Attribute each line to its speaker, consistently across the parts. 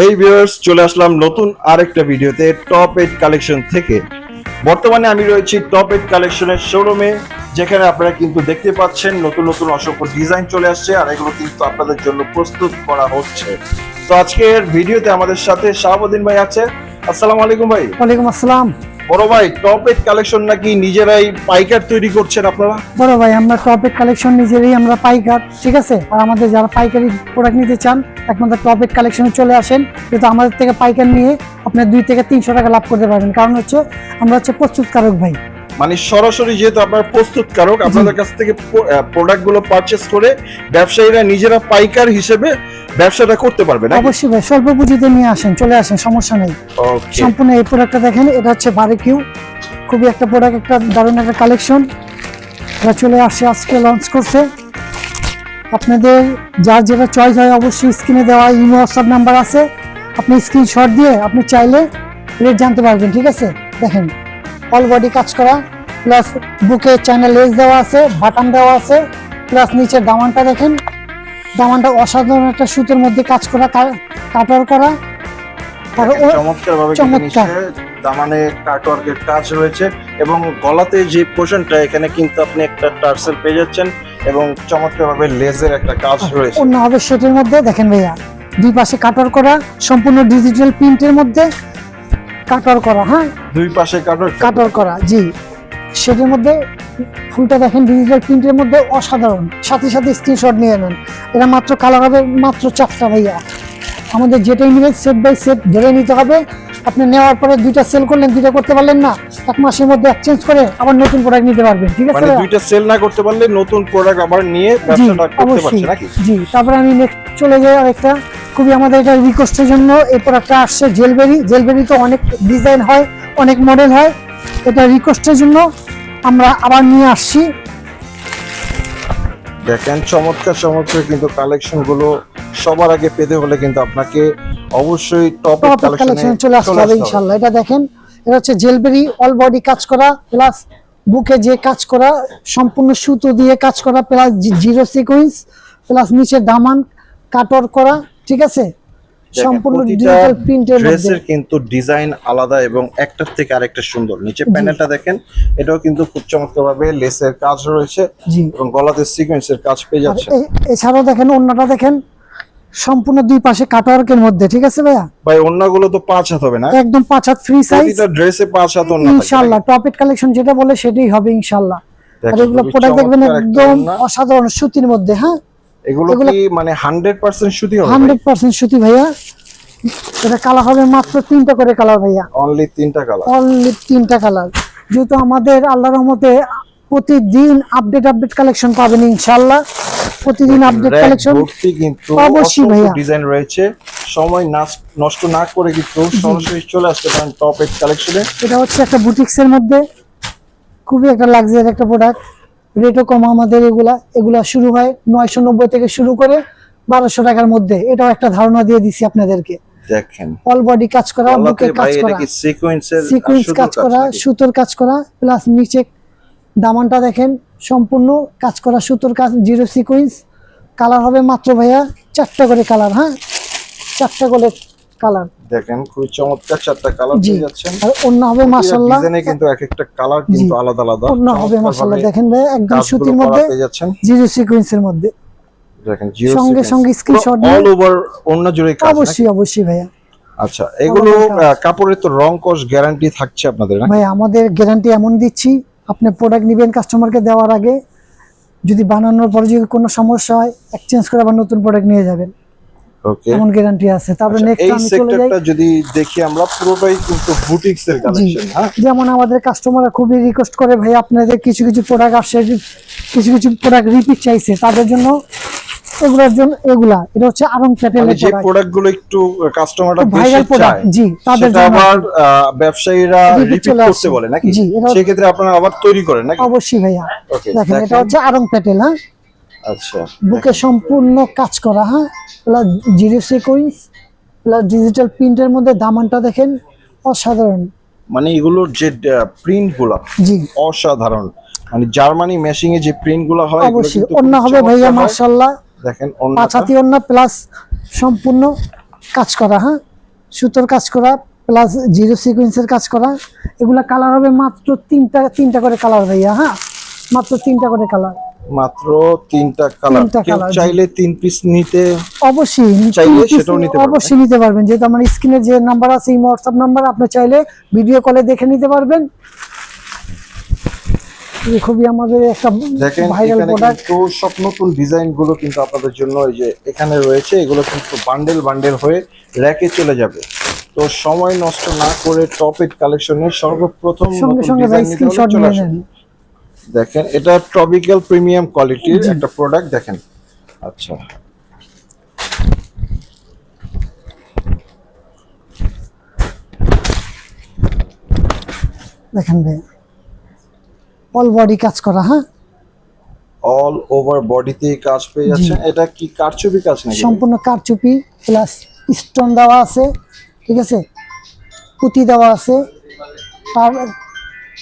Speaker 1: হেই viewers চলে আসলাম নতুন আরেকটা ভিডিওতে টপ এইট কালেকশন থেকে। বর্তমানে আমি রয়েছি টপ এইট কালেকশনের শোরুমে যেখানে আপনারা কিন্তু দেখতে পাচ্ছেন নতুন নতুন অসংখ্য ডিজাইন চলে আসছে আর এগুলো কিন্তু আপনাদের জন্য প্রস্তুত করা হচ্ছে। তো আজকের ভিডিওতে আমাদের সাথে শাহাবুদ্দিন ভাই আছে। আসসালামু আলাইকুম ভাই।
Speaker 2: ওয়ালাইকুম আসসালাম।
Speaker 1: বড় ভাই টপ এইট কালেকশন নাকি নিজেরাই পাইকার তৈরি করছেন আপনারা?
Speaker 2: বড় ভাই আমরা টপেট কালেকশন নিজেরই আমরা পাইকার ঠিক আছে? আর আমাদের যারা পাইকারি প্রোডাক্ট নিতে চান একমাত্র টপেট কালেকশনে চলে আসেন। কিন্তু আমাদের থেকে পাইকার নিয়ে আপনার দুই থেকে তিনশো টাকা লাভ করতে পারবেন। কারণ হচ্ছে আমরা হচ্ছে প্রস্তুতকারক ভাই।
Speaker 1: মানে সরাসরি যেহেতু আপনার প্রস্তুতকারক আপনাদের কাছ থেকে প্রোডাক্টগুলো পারচেস করে ব্যবসায়ীরা নিজেরা পাইকার হিসেবে ব্যবসাটা করতে পারবে না
Speaker 2: অবশ্যই ভাই স্বল্প পুঁজিতে নিয়ে আসেন চলে আসেন সমস্যা নেই। সম্পূর্ণ এই প্রোডাক্টটা দেখেন এটা হচ্ছে বারিকিউ খুবই একটা প্রোডাক্ট একটা দারুণ একটা কালেকশন এটা চলে আসছে আজকে লঞ্চ করছে। আপনাদের যার যেটা চয়েস হয় অবশ্যই স্ক্রিনে দেওয়া ইমো হোয়াটসঅ্যাপ নাম্বার আছে। আপনি স্ক্রিনশট দিয়ে আপনি চাইলে রেট জানতে পারবেন ঠিক আছে? দেখেন অল বডি কাজ করা প্লাস বুকে চায়না লেস দেওয়া আছে বাটন দেওয়া আছে প্লাস নিচের দামানটা দেখেন। দামানটা অসাধারণ একটা সুতোর মধ্যে কাজ করা কাটার করা।
Speaker 1: চমৎকার। দামানে কাটওয়ার্কের কাজ রয়েছে এবং গলাতে যে পোর্শনটা এখানে কিন্তু আপনি একটা টার্সেল পেয়ে যাচ্ছেন। এবং চমৎকারভাবে লেজের একটা কাজ রয়েছে।
Speaker 2: অন্য হবে সেটের মধ্যে দেখেন ভাইয়া দুই পাশে কাটার করা সম্পূর্ণ ডিজিটাল প্রিন্টের মধ্যে কাটার করা হ্যাঁ?
Speaker 1: দুই পাশে কাটওয়ার্ক
Speaker 2: কাটার করা জি। সেটের মধ্যে ফুলটা দেখেন ডিজিটাল প্রিন্টের মধ্যে অসাধারণ। সাথে সাথে স্ক্রিনশট নিয়ে নেন। এটা মাত্র কালার হবে মাত্র চারটা ভাইয়া। আমাদের যেটাই নেবেন সেট বাই সেট ধরে নিতে হবে। আপনি নেওয়ার পরে দুইটা সেল করলেন দুইটা করতে পারলেন না এক মাসের মধ্যে এক্সচেঞ্জ করে আবার নতুন প্রোডাক্ট নিতে পারবেন ঠিক আছে
Speaker 1: মানে দুইটা সেল না করতে পারলে নতুন প্রোডাক্ট আবার নিয়ে ব্যবসাটা করতে
Speaker 2: অবশ্যই।
Speaker 1: পারছে নাকি?
Speaker 2: জি তারপরে আমি নেক্সট চলে যাই আরেকটা। খুবই আমাদের এটা রিকোয়েস্টের জন্য এই প্রোডাক্টটা আসছে জেলবেরি জেলবেরি তো অনেক ডিজাইন হয় অনেক মডেল হয়। এটা রিকোয়েস্টের জন্য আমরা আবার নিয়ে আসছি।
Speaker 1: দেখেন চমৎকার চমৎকার কিন্তু কালেকশনগুলো সবার আগে পেতে হলে কিন্তু আপনাকে অবশ্যই টপ কালেকশন
Speaker 2: চলে আসতে হবে ইনশাল্লাহ এটা দেখেন এটা হচ্ছে জেলবেরি অল বডি কাজ করা প্লাস বুকে যে কাজ করা সম্পূর্ণ সুতো দিয়ে কাজ করা প্লাস জিরো সিকোয়েন্স প্লাস নিচে দামান কাটর করা ঠিক আছে? সম্পূর্ণ ডিজিটাল প্রিন্টের মধ্যে।
Speaker 1: ড্রেসের কিন্তু ডিজাইন আলাদা এবং একটার থেকে আরেকটা সুন্দর। নিচে প্যানেলটা দেখেন এটাও কিন্তু খুব চমৎকার ভাবে লেসের কাজ রয়েছে এবং গলাতে সিকোয়েন্সের কাজ পেয়ে যাচ্ছে।
Speaker 2: এছাড়াও দেখেন অন্যটা দেখেন সম্পূর্ণ দুই পাশে কাটওয়ার্কের মধ্যে ঠিক আছে ভাইয়া?
Speaker 1: ভাই অন্যগুলো তো পাঁচ হাত হবে না?
Speaker 2: একদম পাঁচ হাত ফ্রি সাইজ
Speaker 1: প্রতিটা ড্রেসে পাঁচ হাত অন্য
Speaker 2: ইনশাল্লাহ টপেট কালেকশন যেটা বলে সেটাই হবে ইনশাল্লাহ আর এগুলো প্রোডাক্ট দেখবেন একদম অসাধারণ সুতির মধ্যে হ্যাঁ?
Speaker 1: এগুলো কি মানে হান্ড্রেড পার্সেন্ট সুতি হবে
Speaker 2: হান্ড্রেড পার্সেন্ট সুতি ভাইয়া। এটা কালার হবে মাত্র তিনটা করে কালার ভাইয়া।
Speaker 1: অনলি তিনটা কালার
Speaker 2: অনলি তিনটা কালার যেহেতু আমাদের আল্লাহর রহমতে প্রতিদিন আপডেট আপডেট কালেকশন পাবেন ইনশাল্লাহ প্রতিদিন আপডেট কালেকশন
Speaker 1: কিন্তু
Speaker 2: অবশ্যই ভাইয়া।
Speaker 1: ডিজাইন রয়েছে। সময় নষ্ট না করে কিন্তু সরাসরি চলে আসতে পারেন টপ এইট কালেকশনে
Speaker 2: এটা হচ্ছে একটা বুটিক্সের মধ্যে। খুবই একটা লাক্সারি একটা প্রোডাক্ট রেটও কম আমাদের এগুলা। এগুলা শুরু হয় নয়শো নব্বই থেকে শুরু করে বারোশো টাকার মধ্যে। এটাও একটা ধারণা দিয়ে দিছি আপনাদেরকে।
Speaker 1: দেখেন।
Speaker 2: অল বডি কাজ করা বুকে কাজ করা। কাজ করা সুতোর কাজ করা প্লাস নিচে দামানটা দেখেন সম্পূর্ণ কাজ করা সুতোর কাজ জিরো সিকুয়েন্স কালার হবে মাত্র ভাইয়া চারটা করে কালার হ্যাঁ? চারটা করে কালার
Speaker 1: দেখেন খুবই চমৎকার চারটা কালার পেয়ে যাচ্ছেন।
Speaker 2: আর অন্য হবে মাসাল্লাহ
Speaker 1: ডিজাইনে কিন্তু এক একটা কালার কিন্তু আলাদা আলাদা।
Speaker 2: অন্য হবে মাসাল্লাহ দেখেন ভাই একদম সুতির মধ্যে
Speaker 1: পেয়ে যাচ্ছেন।
Speaker 2: জিরো সিকুয়েন্সের মধ্যে।
Speaker 1: দেখেন জিরো
Speaker 2: সঙ্গে সঙ্গে screenshot নিয়ে-
Speaker 1: অল ওভার অন্য জুড়ে কাজ
Speaker 2: অবশ্যই অবশ্যই ভাইয়া।
Speaker 1: আচ্ছা এগুলো কাপড়ের তো রং কস গ্যারান্টি থাকছে আপনাদের না?
Speaker 2: ভাই আমাদের গ্যারান্টি এমন দিচ্ছি আপনি প্রোডাক্ট নেবেন কাস্টমারকে দেওয়ার আগে যদি বানানোর পরে যদি কোনো সমস্যা হয় এক্সচেঞ্জ করে আবার নতুন প্রোডাক্ট নিয়ে যাবেন।
Speaker 1: ওকে
Speaker 2: এমন গ্যারান্টি আছে। তারপরে
Speaker 1: আচ্ছা,
Speaker 2: নেক্সট
Speaker 1: এই
Speaker 2: আমি চলে যাই।
Speaker 1: যদি দেখি আমরা পুরোটাই কিন্তু বুটিক্স এর কালেকশন হ্যাঁ?
Speaker 2: যেমন আমাদের কাস্টমাররা খুবই রিকোয়েস্ট করে ভাই আপনাদের কিছু কিছু প্রোডাক্ট আসছে কিছু কিছু প্রোডাক্ট রিপিট চাইছে। তাদের জন্য এগুলোর জন্য এগুলা এটা হচ্ছে আরং
Speaker 1: মানে যে
Speaker 2: প্রোডাক্ট
Speaker 1: প্রোডাক্টগুলো একটু কাস্টমাররা
Speaker 2: ভাইরাল প্রোডাক্ট জি তাদের জন্য
Speaker 1: আবার ব্যবসায়ীরা রিপিট করতে বলে নাকি?
Speaker 2: জি, এটা-
Speaker 1: সেক্ষেত্রে আপনারা আবার তৈরি করেন নাকি?
Speaker 2: অবশ্যই ভাইয়া। দেখেন এটা হচ্ছে আরং প্যাটেল হ্যাঁ?
Speaker 1: আচ্ছা
Speaker 2: বুকে সম্পূর্ণ কাজ করা হ্যাঁ? Plus zero sequence plus digital প্রিন্টের মধ্যে দামানটা দেখেন অসাধারণ।
Speaker 1: মানে এগুলোর যে প্রিন্টগুলা
Speaker 2: জি।
Speaker 1: অসাধারণ। মানে জার্মানি মেশিং এ যে প্রিন্টগুলো হয়
Speaker 2: অবশ্যই অন্য হবে ভাইয়া। মার্শাল্লাহ
Speaker 1: দেখেন
Speaker 2: পাঁচ
Speaker 1: অন্যটা
Speaker 2: হাতি অন্য প্লাস সম্পূর্ণ কাজ করা হ্যাঁ? সুতোর কাজ করা প্লাস জিরো সিকোয়েন্সের কাজ করা। এগুলা কালার হবে মাত্র তিনটা তিনটা করে কালার ভাইয়া হ্যাঁ? মাত্র তিনটা করে কালার
Speaker 1: মাত্র তিনটা কালার কেউ চাইলে তিন পিস নিতে
Speaker 2: অবশ্যই
Speaker 1: চাইলে সেটাও নিতে পারবেন।
Speaker 2: অবশ্যই নিতে পারবেন। যেহেতু আমার স্ক্রিনে যে নাম্বার আছে এই হোয়াটসঅ্যাপ নাম্বার আপনি চাইলে ভিডিও কলে দেখে নিতে পারবেন। খুবই আমাদের একটা
Speaker 1: দেখেন
Speaker 2: ভাইরাল
Speaker 1: এখানে
Speaker 2: প্রোডাক্ট
Speaker 1: কিন্তু সব নতুন ডিজাইনগুলো কিন্তু আপনাদের জন্য এই যে এখানে রয়েছে এগুলো কিন্তু বান্ডেল বান্ডেল হয়ে র্যাকে চলে যাবে। তো সময় নষ্ট না করে টপ কালেকশনের সর্বপ্রথম দেখেন এটা ট্রপিক্যাল প্রিমিয়াম কোয়ালিটির একটা প্রোডাক্ট দেখেন। আচ্ছা।
Speaker 2: দেখেন ভাই। অল বডি কাজ করা হ্যাঁ?
Speaker 1: অল ওভার বডিতে কাজ পেয়ে যাচ্ছেন এটা কি কারচুপি কাজ নাকি?
Speaker 2: সম্পূর্ণ কারচুপি প্লাস স্টোন দেওয়া আছে ঠিক আছে? পুঁতি দেওয়া আছে তার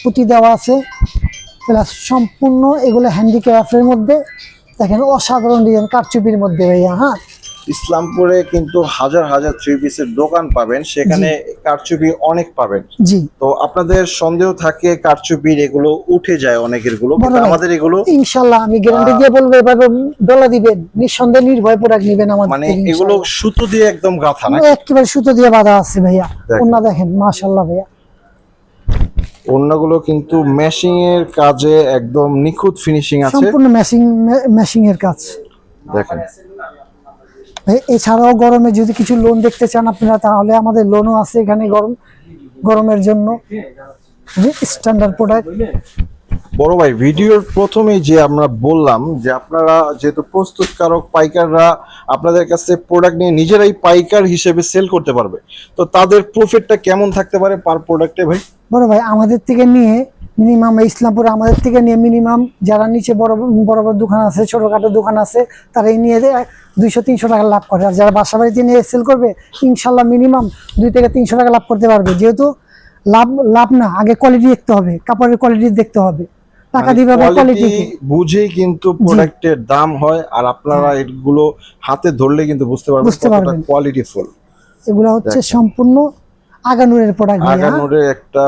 Speaker 2: পুঁতি দেওয়া আছে প্লাস সম্পূর্ণ এগুলো হ্যান্ডিক্রাফটের মধ্যে। দেখেন অসাধারণ ডিজাইন কারচুপির মধ্যে ভাইয়া হ্যাঁ?
Speaker 1: ইসলামপুরে কিন্তু হাজার হাজার থ্রি পিসের দোকান পাবেন সেখানে কারচুপি অনেক পাবেন।
Speaker 2: জি।
Speaker 1: তো আপনাদের সন্দেহ থাকে কারচুপির এগুলো উঠে যায়
Speaker 2: অনেকেরগুলো
Speaker 1: আমাদের এগুলো
Speaker 2: ইনশাল্লাহ আমি গ্যারান্টি দিয়ে বলব এভাবে ডলা দিবেন নিঃসন্দেহে নির্ভয় প্রোডাক্ট নিবেন আমাদের
Speaker 1: মানে এগুলো সুতো দিয়ে একদম গাঁথা না
Speaker 2: একেবারে সুতো দিয়ে বাঁধা আছে ভাইয়া। ওনা দেখেন মাশাল্লাহ ভাইয়া।
Speaker 1: অন্যগুলো কিন্তু মেশিং এর কাজে একদম নিখুঁত ফিনিশিং আছে।
Speaker 2: সম্পূর্ণ ম্যাশিং ম্যাশিং এর কাজ।
Speaker 1: দেখেন।
Speaker 2: এছাড়াও গরমে যদি কিছু লোন দেখতে চান আপনারা তাহলে আমাদের লোনও আছে এখানে গরম গরমের জন্য। স্ট্যান্ডার্ড প্রোডাক্ট
Speaker 1: বড় ভাই ভিডিওর প্রথমেই যে আমরা বললাম যে আপনারা যেহেতু প্রস্তুতকারক পাইকাররা আপনাদের কাছে প্রোডাক্ট নিয়ে নিজেরাই পাইকার হিসেবে সেল করতে পারবে। তো তাদের প্রফিটটা কেমন থাকতে পারে পার প্রোডাক্টে ভাই?
Speaker 2: বড় ভাই আমাদের থেকে নিয়ে মিনিমাম ইসলামপুরে আমাদের থেকে নিয়ে মিনিমাম যারা নিচে বড় বড় বড় দোকান আছে ছোটোখাটো দোকান আছে তারা এই নিয়ে দুইশো তিনশো টাকা লাভ করে। আর যারা বাসা বাড়িতে নিয়ে সেল করবে ইনশাল্লাহ মিনিমাম দুই থেকে তিনশো টাকা লাভ করতে পারবে। যেহেতু লাভ লাভ না আগে কোয়ালিটি দেখতে হবে কাপড়ের কোয়ালিটি দেখতে হবে। টাকা
Speaker 1: মানে
Speaker 2: দিবে কোয়ালিটি
Speaker 1: বুঝেই কিন্তু প্রোডাক্টের দাম হয় আর আপনারা এগুলো হাতে ধরলে কিন্তু বুঝতে পারবেন কতটা
Speaker 2: পারবেন।
Speaker 1: কোয়ালিটিফুল
Speaker 2: এগুলো হচ্ছে সম্পূর্ণ আগানুরের প্রোডাক্ট
Speaker 1: আগানোরের একটা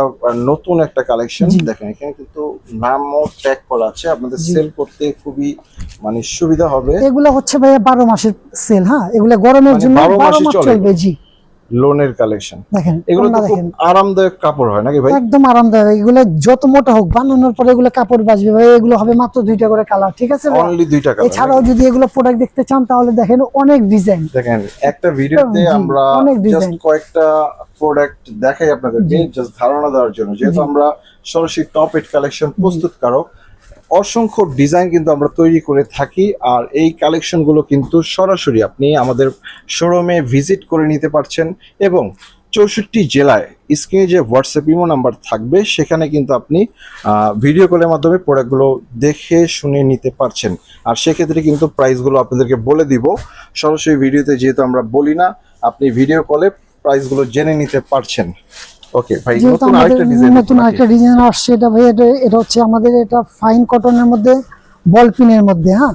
Speaker 1: নতুন একটা কালেকশন দেখেন এখানে কিন্তু নামও ট্যাগ করা আছে। আপনাদের সেল করতে খুবই মানে সুবিধা হবে।
Speaker 2: এগুলো হচ্ছে ভাইয়া বারো মাসের সেল হ্যাঁ? এগুলো গরমের
Speaker 1: মানে
Speaker 2: জন্য
Speaker 1: বারো
Speaker 2: মাস চলবে জি।
Speaker 1: লোনের কালেকশন
Speaker 2: দেখেন
Speaker 1: এগুলো তো খুব আরামদায়ক কাপড় হয় নাকি ভাই?
Speaker 2: একদম আরামদায়ক। এগুলো যত মোটা হোক বানানোর পরে এগুলো কাপড় বাঁচবে ভাই। এগুলো হবে মাত্র দুইটা করে কালার ঠিক আছে ভাই?
Speaker 1: অনলি দুই টাকা
Speaker 2: এছাড়াও যদি এগুলো প্রোডাক্ট দেখতে চান তাহলে দেখেন অনেক ডিজাইন
Speaker 1: দেখেন একটা ভিডিওতে আমরা জাস্ট কয়েকটা প্রোডাক্ট দেখাই আপনাদেরকে জাস্ট ধারণা দেওয়ার জন্য। যেহেতু আমরা সরাসরি টপ এড কালেকশন প্রস্তুতকারক অসংখ্য ডিজাইন কিন্তু আমরা তৈরি করে থাকি, আর এই কালেকশনগুলো কিন্তু সরাসরি আপনি আমাদের শোরুমে ভিজিট করে নিতে পারছেন এবং চৌষট্টি জেলায় স্ক্রিনে যে হোয়াটসঅ্যাপ ইমো নাম্বার থাকবে, সেখানে কিন্তু আপনি ভিডিও কলের মাধ্যমে প্রোডাক্টগুলো দেখে শুনে নিতে পারছেন। আর সেক্ষেত্রে কিন্তু প্রাইসগুলো আপনাদেরকে বলে দিব। সরাসরি ভিডিওতে যেহেতু আমরা বলি না, আপনি ভিডিও কলে প্রাইসগুলো জেনে নিতে পারছেন। ওকে ভাই নতুন আরেকটা ডিজাইন
Speaker 2: নতুন আরেকটা ডিজাইন আসছে এটা ভাই এটা এটা হচ্ছে আমাদের এটা ফাইন কটনের মধ্যে বল পিনের মধ্যে হ্যাঁ?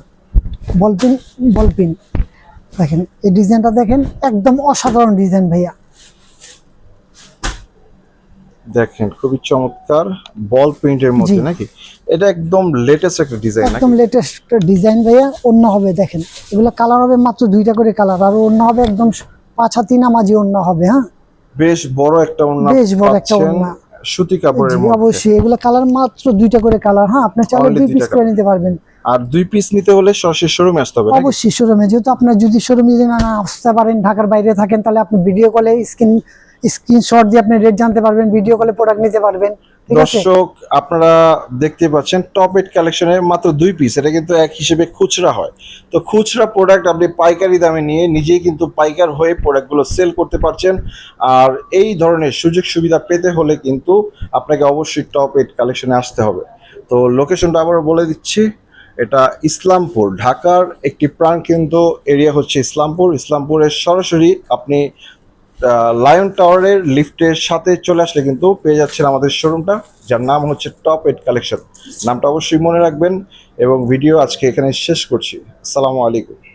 Speaker 2: বল পিন বল পিন দেখেন এই ডিজাইনটা দেখেন একদম অসাধারণ ডিজাইন ভাইয়া।
Speaker 1: দেখেন খুবই চমৎকার বল প্রিন্টের মধ্যে নাকি? এটা একদম লেটেস্ট একটা ডিজাইন
Speaker 2: একদম লেটেস্ট একটা ডিজাইন ভাইয়া অন্য হবে দেখেন। এগুলো কালার হবে মাত্র দুইটা করে কালার আর অন্য হবে একদম পাঁচ হাতি নামাজি অন্য হবে হ্যাঁ?
Speaker 1: বেশ বড় একটা ওড়না
Speaker 2: বেশ বড় একটা ওড়না।
Speaker 1: সুতি কাপড়ের মধ্যে।
Speaker 2: অবশ্যই এগুলো কালার মাত্র দুইটা করে কালার হ্যাঁ আপনি চাইলে দুই পিস করে নিতে পারবেন।
Speaker 1: আর দুই পিস নিতে হলে সরাসরি শোরুমে আসতে হবে?
Speaker 2: অবশ্যই শোরুমে যেহেতু আপনার যদি শোরুমে যদি না আসতে পারেন ঢাকার বাইরে থাকেন তাহলে আপনি ভিডিও কলে স্ক্রিন স্ক্রিনশট দিয়ে আপনি রেট জানতে পারবেন ভিডিও কলে প্রোডাক্ট নিতে পারবেন।
Speaker 1: দর্শক, আপনারা দেখতে পাচ্ছেন টপ এড কালেকশনের মাত্র দুই পিস এটা কিন্তু এক হিসেবে খুচরা হয়। তো খুচরা প্রোডাক্ট আপনি পাইকারি দামে নিয়ে নিজেই কিন্তু পাইকার হয়ে প্রোডাক্টগুলো সেল করতে পারছেন। আর এই ধরনের সুযোগ সুবিধা পেতে হলে কিন্তু আপনাকে অবশ্যই টপ এড কালেকশনে আসতে হবে। তো লোকেশনটা আবার বলে দিচ্ছি, এটা ইসলামপুর, ঢাকার একটি প্রাণকেন্দ্র এরিয়া হচ্ছে ইসলামপুর। ইসলামপুরের সরাসরি আপনি লায়ন টাওয়ারের লিফটের সাথে চলে আসলে কিন্তু পেয়ে যাচ্ছেন আমাদের শোরুমটা যার নাম হচ্ছে টপ এড কালেকশন নামটা অবশ্যই মনে রাখবেন এবং ভিডিও আজকে এখানে শেষ করছি। আসসালামু আলাইকুম।